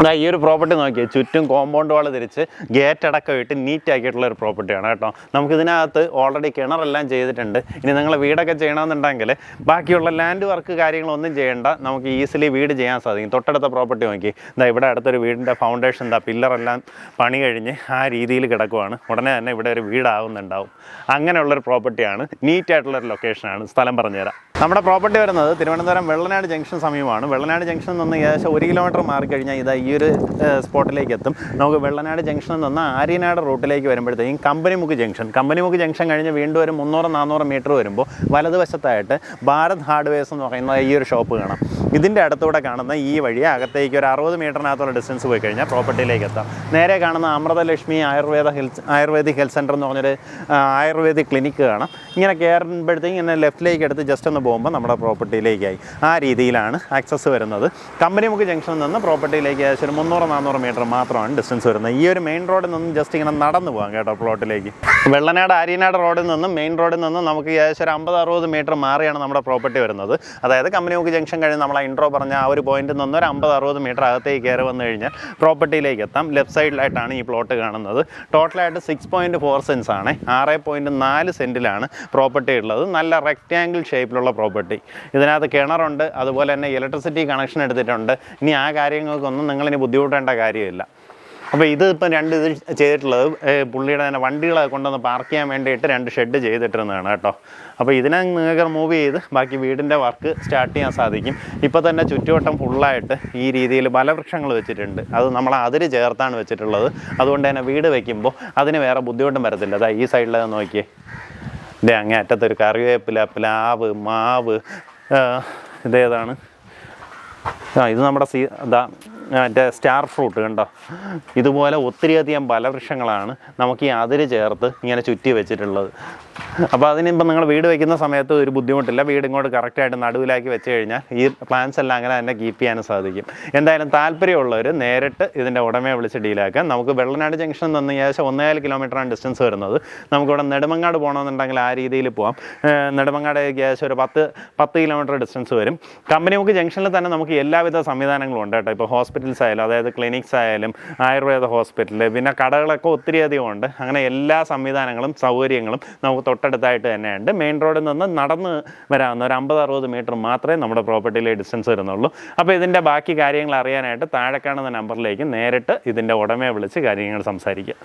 ഇതാ ഈ ഒരു പ്രോപ്പർട്ടി നോക്കിയാൽ ചുറ്റും കോമ്പൗണ്ട് വാൾ തിരിച്ച് ഗേറ്റ് അടക്കം ഇട്ട് നീറ്റ് ആക്കിയിട്ടുള്ള ഒരു പ്രോപ്പർട്ടിയാണ് കേട്ടോ. നമുക്ക് ഇതിനകത്ത് ഓൾറെഡി കിണറെല്ലാം ചെയ്തിട്ടുണ്ട്. ഇനി നിങ്ങൾ വീടൊക്കെ ചെയ്യണമെന്നുണ്ടെങ്കിൽ ബാക്കിയുള്ള ലാൻഡ് വർക്ക് കാര്യങ്ങളൊന്നും ചെയ്യേണ്ട. നമുക്ക് ഈസിലി വീട് ചെയ്യാൻ സാധിക്കും. തൊട്ടടുത്ത പ്രോപ്പർട്ടി നോക്കി ഇതാ ഇവിടെ അടുത്തൊരു വീടിന്റെ ഫൗണ്ടേഷൻ എന്താ പില്ലറെല്ലാം പണി കഴിഞ്ഞ് ആ രീതിയിൽ കിടക്കുവാണ്. ഉടനെ തന്നെ ഇവിടെ ഒരു വീടാവുന്നുണ്ടാവും. അങ്ങനെയുള്ളൊരു പ്രോപ്പർട്ടിയാണ് നീറ്റായിട്ടുള്ളൊരു ലൊക്കേഷനാണ് സ്ഥലം പറഞ്ഞുതരാം. നമ്മുടെ പ്രോപ്പർട്ടി വരുന്നത് തിരുവനന്തപുരം വെള്ളനാട് ജംഗ്ഷൻ സമീപമാണ്. വെള്ളനാട് ജംഗ്ഷനിൽ നിന്ന് ഏകദേശം ഒരു കിലോമീറ്റർ മാറി കഴിഞ്ഞാൽ ഇതാ ഈ ഒരു സ്പോട്ടിലേക്ക് എത്തും. നമുക്ക് വെള്ളനാട് ജംഗ്ഷനിൽ നിന്ന് ആര്യനാട് റൂട്ടിലേക്ക് വരുമ്പോഴത്തേക്കും കമ്പനിമുക്ക് ജംഗ്ഷൻ. കമ്പനിമുക്ക് ജംഗ്ഷൻ കഴിഞ്ഞ് വീണ്ടും ഒരു മുന്നൂറ് നാനൂറ് മീറ്റർ വരുമ്പോൾ വലതുവശത്തായിട്ട് ഭാരത് ഹാർഡ്വെയർസ് എന്ന് പറയുന്ന ഈ ഒരു ഷോപ്പ് കാണാം. ഇതിന്റെ അടുത്തൂടെ കാണുന്ന ഈ വഴി അകത്തേക്ക് ഒരു അറുപത് മീറ്ററിനകത്തുള്ള ഡിസ്റ്റൻസ് പോയി കഴിഞ്ഞാൽ പ്രോപ്പർട്ടിയിലേക്ക് എത്താം. നേരെ കാണുന്ന Amritalakshmi Ayurveda health ayurvedic health centre എന്ന് പറഞ്ഞൊരു ആയുർവേദിക് ക്ലിനിക്ക് കാണാം. ഇങ്ങനെ കയറുമ്പോഴത്തേക്കും ഇങ്ങനെ ലെഫ്റ്റിലേക്ക് എടുത്ത് ജസ്റ്റ് ഒന്ന് പോകുമ്പോൾ നമ്മുടെ പ്രോപ്പർട്ടിയിലേക്കായി ആ രീതിയിലാണ് ആക്സസ് വരുന്നത്. കമ്പനി മുക്ക് ജംഗ്ഷനിൽ നിന്ന് പ്രോപ്പർട്ടിയിലേക്ക് ഏകദേശം ഒരു മുന്നൂറ് നാനൂറ് മീറ്റർ മാത്രമാണ് ഡിസ്റ്റൻസ് വരുന്നത്. ഈ ഒരു മെയിൻ റോഡിൽ നിന്നും ജസ്റ്റ് ഇങ്ങനെ നടന്നു പോകാം കേട്ടോ പ്ലോട്ടിലേക്ക് വെള്ളനാട് ആര്യനാട് റോഡിൽ നിന്നും മെയിൻ റോഡിൽ നിന്നും നമുക്ക് ഏകദേശം ഒരു അമ്പത് അറുപത് മീറ്റർ മാറിയാണ് നമ്മുടെ പ്രോപ്പർട്ടി വരുന്നത്. അതായത് കമ്പനി മുക്ക് ജംഗ്ഷൻ കഴിഞ്ഞ് നമ്മൾ ഇൻട്രോ പറഞ്ഞ ആ ഒരു പോയിന്റിൽ നിന്ന് ഒരു അമ്പത് അറുപത് മീറ്റർ അകത്തേക്ക് കയറി വന്നു കഴിഞ്ഞാൽ പ്രോപ്പർട്ടിയിലേക്ക് എത്താം. ലെഫ്റ്റ് സൈഡിലായിട്ടാണ് ഈ പ്ലോട്ട് കാണുന്നത്. ടോട്ടലായിട്ട് സിക്സ് പോയിന്റ് ഫോർ സെൻസ് ആണ്. ആറ് പോയിന്റ് നാല് സെന്റിലാണ് പ്രോപ്പർട്ടി ഉള്ളത്. നല്ല റെക്റ്റാങ്കിൾ ഷേപ്പിലുള്ള പ്രോപ്പർട്ടി ഇതിനകത്ത് കിണറുണ്ട്. അതുപോലെ തന്നെ ഇലക്ട്രിസിറ്റി കണക്ഷൻ എടുത്തിട്ടുണ്ട്. ഇനി ആ കാര്യങ്ങൾക്കൊന്നും നിങ്ങളിനി ബുദ്ധിമുട്ടേണ്ട കാര്യമില്ല. അപ്പോൾ ഇത് ഇപ്പം രണ്ട് ഇത് ചെയ്തിട്ടുള്ളത് പുള്ളിയുടെ തന്നെ വണ്ടികളെ കൊണ്ടുവന്ന് പാർക്ക് ചെയ്യാൻ വേണ്ടിയിട്ട് രണ്ട് ഷെഡ് ചെയ്തിട്ടിരുന്നതാണ് കേട്ടോ. അപ്പോൾ ഇതിനെ നിങ്ങൾക്ക് റിമൂവ് ചെയ്ത് ബാക്കി വീടിന്റെ വർക്ക് സ്റ്റാർട്ട് ചെയ്യാൻ സാധിക്കും. ഇപ്പോൾ തന്നെ ചുറ്റുവട്ടം ഫുള്ളായിട്ട് ഈ രീതിയിൽ ബലവൃക്ഷങ്ങൾ വെച്ചിട്ടുണ്ട്. അത് നമ്മൾ അതിര് ചേർത്താണ് വെച്ചിട്ടുള്ളത്. അതുകൊണ്ട് തന്നെ വീട് വെക്കുമ്പോൾ അതിന് വേറെ ബുദ്ധിമുട്ടും വരത്തില്ല. അതാ ഈ സൈഡിൽ നോക്കിയേ. ഇതേ അങ്ങേ അറ്റത്തൊരു കറിവേപ്പില പ്ലാവ് മാവ് ഇതേതാണ് ആ ഇത് നമ്മുടെ സീ ഇതാ മറ്റേ സ്റ്റാർ ഫ്രൂട്ട് കണ്ടോ? ഇതുപോലെ ഒത്തിരിയധികം ഫലവൃക്ഷങ്ങളാണ് നമുക്ക് ഈ അതിര് ചേർത്ത് ഇങ്ങനെ ചുറ്റി വെച്ചിട്ടുള്ളത്. അപ്പോൾ അതിനിപ്പോൾ നിങ്ങൾ വീട് വയ്ക്കുന്ന സമയത്ത് ഒരു ബുദ്ധിമുട്ടില്ല. വീട് ഇങ്ങോട്ട് കറക്റ്റായിട്ട് നടുവിലാക്കി വെച്ച് കഴിഞ്ഞാൽ ഈ പ്ലാൻസ് എല്ലാം അങ്ങനെ തന്നെ കീപ്പ് ചെയ്യാനും സാധിക്കും. എന്തായാലും താല്പര്യമുള്ളവർ നേരിട്ട് ഇതിന്റെ ഉടമയെ വിളിച്ച് ഡീലാക്കാം നമുക്ക് വെള്ളനാട് ജംഗ്ഷൻ നിന്ന് ഏകദേശം ഒന്നേകാൽ കിലോമീറ്ററാണ് ഡിസ്റ്റൻസ് വരുന്നത്. നമുക്കിവിടെ നെടുമങ്ങാട് പോകണമെന്നുണ്ടെങ്കിൽ ആ രീതിയിൽ ഏഹ് നെടുമങ്ങാട് ഏകദേശം ഒരു പത്ത് പത്ത് കിലോമീറ്റർ ഡിസ്റ്റൻസ് വരും. കമ്പനി നമുക്ക് ജംഗ്ഷനിൽ തന്നെ നമുക്ക് എല്ലാവിധ സംവിധാനങ്ങളും ഉണ്ട് കേട്ടോ. ഇപ്പോൾ ഹോസ്പിറ്റൽസ് ആയാലും അതായത് ക്ലിനിക്സ് ആയാലും ആയുർവേദ ഹോസ്പിറ്റൽ പിന്നെ കടകളൊക്കെ ഒത്തിരിയധികം ഉണ്ട്. അങ്ങനെ എല്ലാ സംവിധാനങ്ങളും സൗകര്യങ്ങളും നമുക്ക് തൊട്ടടുത്തായിട്ട് തന്നെയുണ്ട്. മെയിൻ റോഡിൽ നിന്ന് നടന്ന് വരാവുന്ന ഒരു അമ്പത് അറുപത് മീറ്റർ മാത്രമേ നമ്മുടെ പ്രോപ്പർട്ടിയിലെ ഡിസ്റ്റൻസ് വരുന്നുള്ളൂ. അപ്പോൾ ഇതിന്റെ ബാക്കി കാര്യങ്ങൾ അറിയാനായിട്ട് താഴെ കാണുന്ന നമ്പറിലേക്ക് നേരിട്ട് ഇതിന്റെ ഉടമയെ വിളിച്ച് കാര്യങ്ങൾ സംസാരിക്കുക